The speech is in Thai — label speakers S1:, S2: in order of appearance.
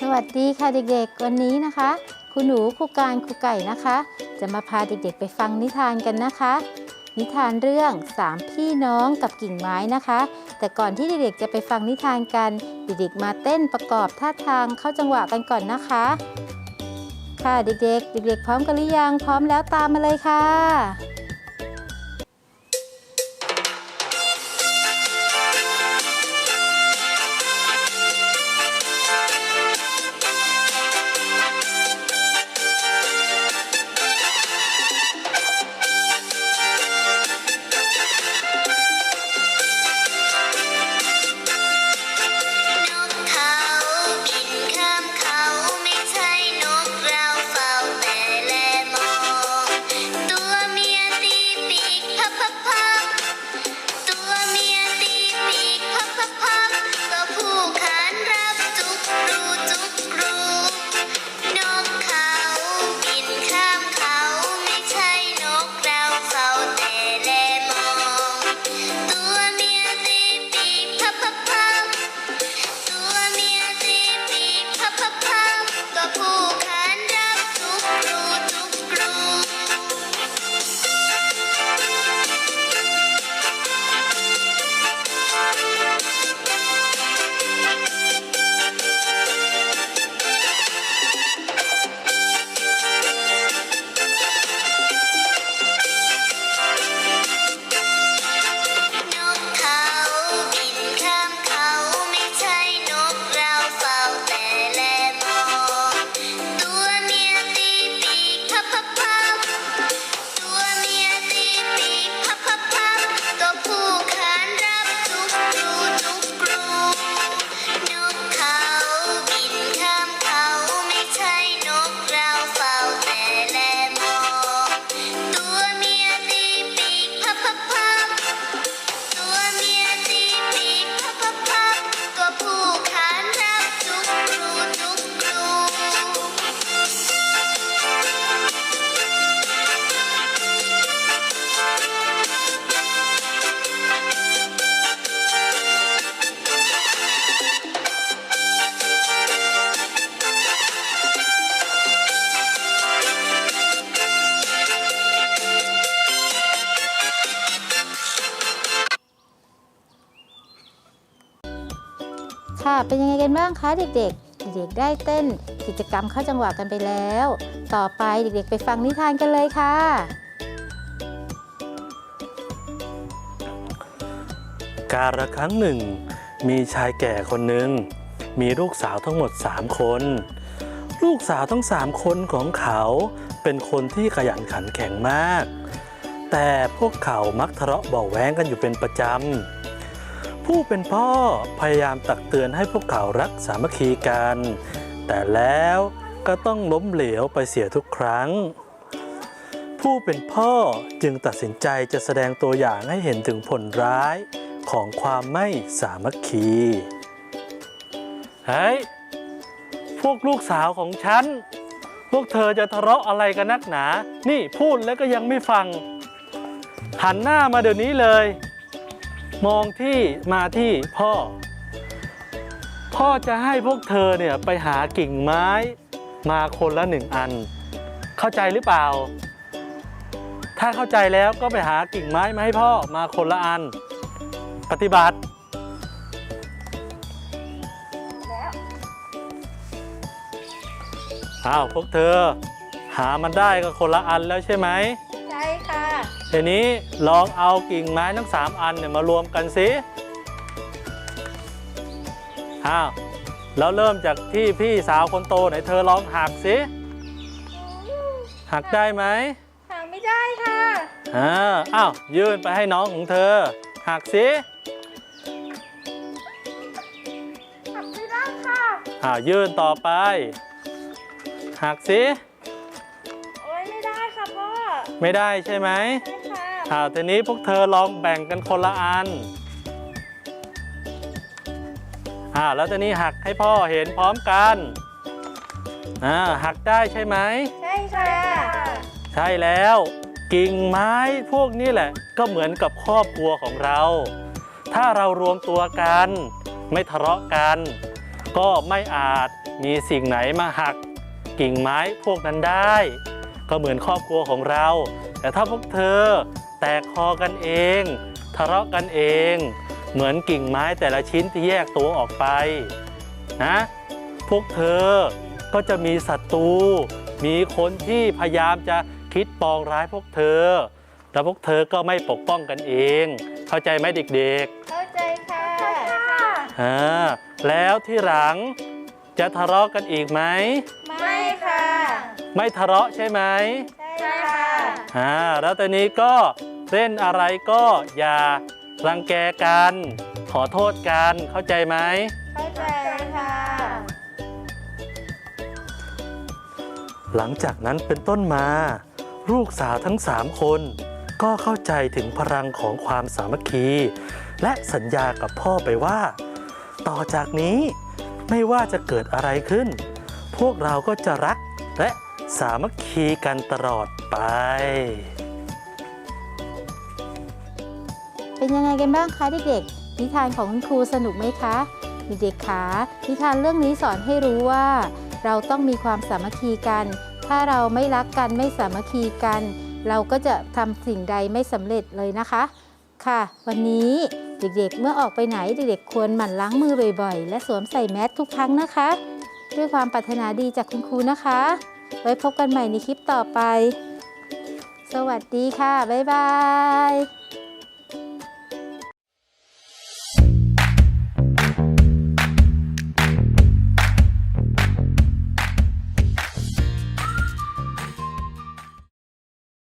S1: สวัสดีค่ะเด็กๆ วันนี้นะคะคุณหนูครูการครูไก่นะคะ จะมาพาเด็กๆไปฟังนิทานกันนะคะ นิทานเรื่องสามพี่น้องกับกิ่งไม้นะคะ แต่ก่อนที่เด็กๆจะไปฟังนิทานกันเด็กๆมาเต้นประกอบท่าทางเข้าจังหวะกันก่อนนะคะ ค่ะเด็กๆ เด็กๆ พร้อมกันหรือยังพร้อมแล้วตามมาเลยค่ะ
S2: ค่ะ
S1: เป็นยังไงกันบ้างคะเด็กๆ เด็กๆได้เต้นกิจกรรมเข้าจังหวะกันไปแล้ว ต่อไปเด็กๆ ไปฟังนิทานกันเลยค่ะ
S3: กาละครั้งหนึ่ง มีชายแก่คนหนึ่ง มีลูกสาวทั้งหมด 3 คน ลูกสาวทั้ง 3 คนของเขาเป็นคนที่ขยันขันแข็งมาก แต่พวกเขามักทะเลาะเบาแว้งกันอยู่เป็นประจำ ผู้เป็นพ่อพยายามตักเตือนให้พวกเขารักสามัคคีกัน แต่แล้วก็ต้องล้มเหลวไปเสียทุกครั้ง ผู้เป็นพ่อจึงตัดสินใจจะแสดงตัวอย่างให้เห็นถึงผลร้ายของความไม่สามัคคีเฮ้ยพวกลูกสาวของฉัน พวกเธอจะทะเลาะอะไรกันนักหนา นี่พูดแล้วก็ยังไม่ฟัง หันหน้ามาเดี๋ยวนี้เลย มองที่มาที่พ่อ พ่อจะให้พวกเธอเนี่ยไปหากิ่งไม้มาคนละหนึ่งอัน เข้าใจหรือเปล่า ถ้าเข้าใจแล้วก็ไปหากิ่งไม้มาให้พ่อมาคนละอัน ปฏิบัติอ้าวพวกเธอ หามันได้ก็คนละอันแล้วใช่ไหม ทีนี้ลองเอากิ่งไม้ทั้งสามอันเนี่ยมารวมกันสิอ้าวแล้วเริ่มจากที่พี่สาวคนโตไหนเธอลองหักสิหักได้ไหม
S1: หาไม่ได้ค่ะ
S3: อ่าอ้าวยื่นไปให้น้องของเธอ หักสิ
S1: หักไม่ได้ค่ะ
S3: อ้าวยื่นต่อไป หักสิ
S1: โอ้ยไม่ได้ค่ะพ่อ
S3: ไม่ได้ใช่ไหม
S1: ใช่ค่ะ
S3: อ้าวทีนี้พวกเธอลองแบ่งกันคนละอันอ่าแล้วทีนี้หักให้พ่อเห็นพร้อมกันอ่าหักได้ใช่ไหม
S1: ใช่ค่ะ
S3: ใช่แล้วกิ่งไม้พวกนี้แหละ ก็เหมือนกับครอบครัวของเรา ถ้าเรารวมตัวกัน ไม่ทะเลาะกัน ก็ไม่อาจมีสิ่งไหนมาหัก กิ่งไม้พวกนั้นได้ ก็เหมือนครอบครัวของเรา แต่ถ้าพวกเธอ แตกคอกันเอง ทะเลาะกันเอง เหมือนกิ่งไม้แต่ละชิ้นที่แยกตัวออกไปนะพวกเธอก็จะมีศัตรูมีคนที่พยายามจะคิดปองร้ายพวกเธอแล้วพวกเธอก็ไม่ปกป้องกันเอง เข้าใจไหมเด็ก
S2: เข้าใจค่ะ
S3: ๆอ่าแล้วที่หลังจะทะเลาะกันอีกไหม
S2: ไม่ค่ะ
S3: ไม่ทะเลาะใช่ไหม
S2: ใช่ค่ะ
S3: อ่าแล้วตอนนี้ก็ เล่นอะไรก็อย่ารังแกกัน ขอโทษกัน เข้าใจไหม
S2: เข้าใจค่ะ
S3: หลังจากนั้นเป็นต้นมา ลูกสาวทั้งสามคนก็เข้าใจถึงพลังของความสามัคคี และสัญญากับพ่อไปว่า ต่อจากนี้ไม่ว่าจะเกิดอะไรขึ้น พวกเราก็จะรักและสามัคคีกันตลอดไป
S2: เป็นยังไงกันบ้างคะเด็กๆ นิทานของคุณครูสนุกไหมคะเด็กๆคะนิทานเรื่องนี้สอนให้รู้ว่า เราต้องมีความสามัคคีกัน ถ้าเราไม่รักกันไม่สามัคคีกัน เราก็จะทำสิ่งใดไม่สำเร็จเลยนะคะ ค่ะ วันนี้เด็กๆ เมื่อออกไปไหนเด็กๆ ควรหมั่นล้างมือบ่อยๆ และสวมใส่แมสทุกครั้งนะคะ ด้วยความปรารถนาดีจากคุณครูนะคะ ไว้พบกันใหม่ในคลิปต่อไป สวัสดีค่ะ บ๊ายบาย